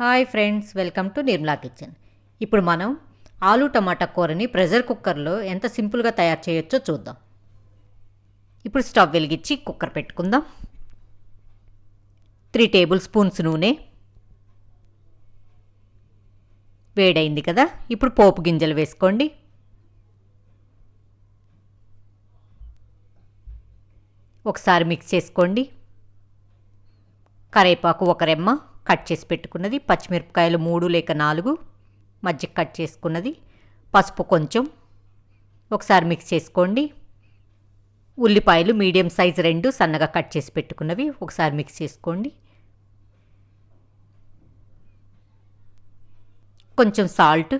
Hi friends welcome to Nirmala kitchen. ఇప్పుడు మనం ఆలు టమాటా కూరని ప్రెషర్ కుక్కర్లో ఎంత సింపుల్గా తయారు చేయొచ్చో చూద్దాం. ఇప్పుడు స్టవ్ వెలిగించి కుక్కర్ పెట్టుకుందాం. త్రీ టేబుల్ స్పూన్స్ నూనె. వేడైంది కదా ఇప్పుడు పోపు గింజలు వేసుకోండి. ఒకసారి మిక్స్ చేసుకోండి. కరేపాకు ఒక రెమ్మ. కట్ చేసి పెట్టుకున్నది పచ్చిమిరపకాయలు మూడు లేక నాలుగు మజ్జిగ కట్ చేసుకున్నది పసుపు కొంచెం. ఒకసారి మిక్స్ చేసుకోండి. ఉల్లిపాయలు మీడియం సైజ్ రెండు సన్నగా కట్ చేసి పెట్టుకున్నవి ఒకసారి మిక్స్ చేసుకోండి. కొంచెం సాల్ట్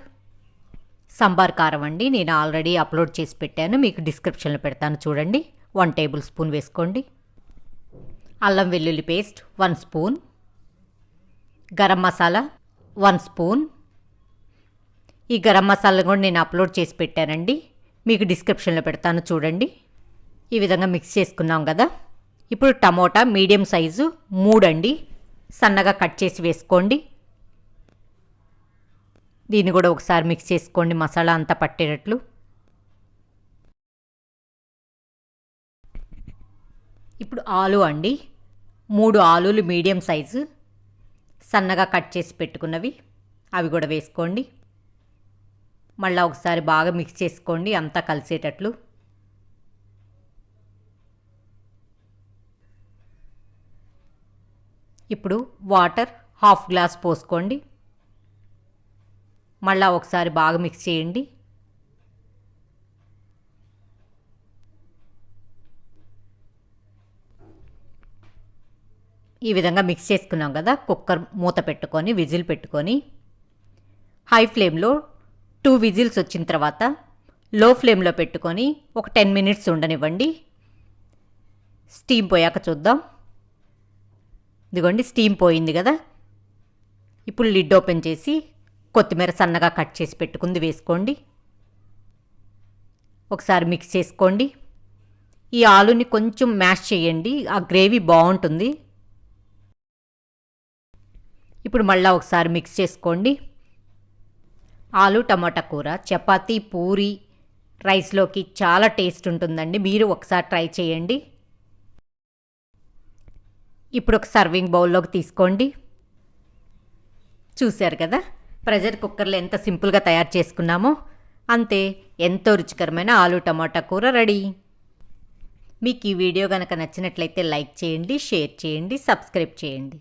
సాంబార్ కారం అండి. నేను ఆల్రెడీ అప్లోడ్ చేసి పెట్టాను. మీకు డిస్క్రిప్షన్లో పెడతాను చూడండి. వన్ టేబుల్ స్పూన్ వేసుకోండి. అల్లం వెల్లుల్లి paste one spoon. Garam masala one spoon. ఈ గరం మసాలా కూడా నేను అప్లోడ్ చేసి పెట్టానండి. మీకు డిస్క్రిప్షన్లో పెడతాను చూడండి. ఈ విధంగా మిక్స్ చేసుకున్నాం కదా. ఇప్పుడు టమోటా మీడియం సైజు మూడండి. సన్నగా కట్ చేసి వేసుకోండి. దీన్ని కూడా ఒకసారి మిక్స్ చేసుకోండి మసాలా అంతా పట్టేటట్లు. ఇప్పుడు ఆలు అండి. మూడు ఆలులు మీడియం సైజు. సన్నగా కట్ చేసి పెట్టుకున్నవి. అవి కూడా వేసుకోండి. మళ్ళీ ఒకసారి బాగా మిక్స్ చేసుకోండి. అంతా కలిసేటట్లు. ఇప్పుడు వాటర్ హాఫ్ గ్లాస్ పోసుకోండి. మళ్ళీ ఒకసారి బాగా మిక్స్ చేయండి. ఈ విధంగా మిక్స్ చేసుకున్నాం కదా కుక్కర్ మూత పెట్టుకొని విజిల్ పెట్టుకొని హై ఫ్లేమ్లో టూ విజిల్స్ వచ్చిన తర్వాత లో ఫ్లేమ్లో పెట్టుకొని ఒక టెన్ మినిట్స్ ఉండనివ్వండి. స్టీమ్ పోయాక చూద్దాం. ఇదిగోండి స్టీమ్ పోయింది కదా. ఇప్పుడు లిడ్ ఓపెన్ చేసి కొత్తిమీర సన్నగా కట్ చేసి పెట్టుకుంది వేసుకోండి. ఒకసారి మిక్స్ చేసుకోండి. ఈ ఆలుని కొంచెం మ్యాష్ చేయండి ఆ గ్రేవీ బాగుంటుంది. ఇప్పుడు మళ్ళీ ఒకసారి మిక్స్ చేసుకోండి. ఆలు టమాటా కూర చపాతి పూరి రైస్లోకి చాలా టేస్ట్ ఉంటుందండి. మీరు ఒకసారి ట్రై చేయండి. ఇప్పుడు ఒక సర్వింగ్ బౌల్లోకి తీసుకోండి. చూశారు కదా? ప్రెషర్ కుక్కర్లో ఎంత సింపుల్గా తయారు చేసుకున్నామో అంతే ఎంతో రుచికరమైన ఆలు టమాటా కూర రెడీ. మీకు ఈ వీడియో కనుక నచ్చినట్లయితే లైక్ చేయండి షేర్ చేయండి సబ్స్క్రైబ్ చేయండి.